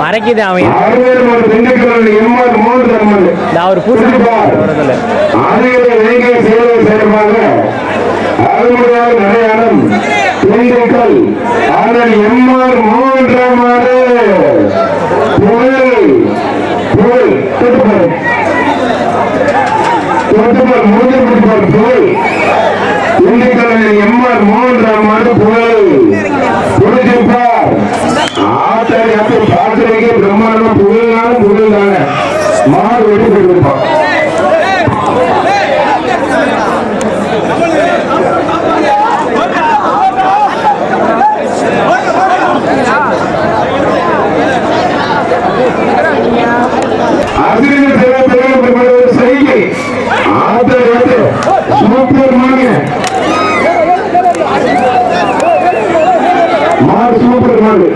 மறைக்குது அவன். நான் ஒரு பூசணி வரதில்ல. ஆனால் எம்ஆர் மூன்றாம் ஆறு புகழ் புகழ் தொட்டுப்பாரு தொட்டுப்பார் மூன்று பிடிப்பார் புகழ். எம்ஆர் மூன்றாம் ஆறு புகழ். புடிச்சிருப்பார் செய்கை ஆத்தாடி வந்து சூப்பர் மாடு மாடு சூப்பர் மாடு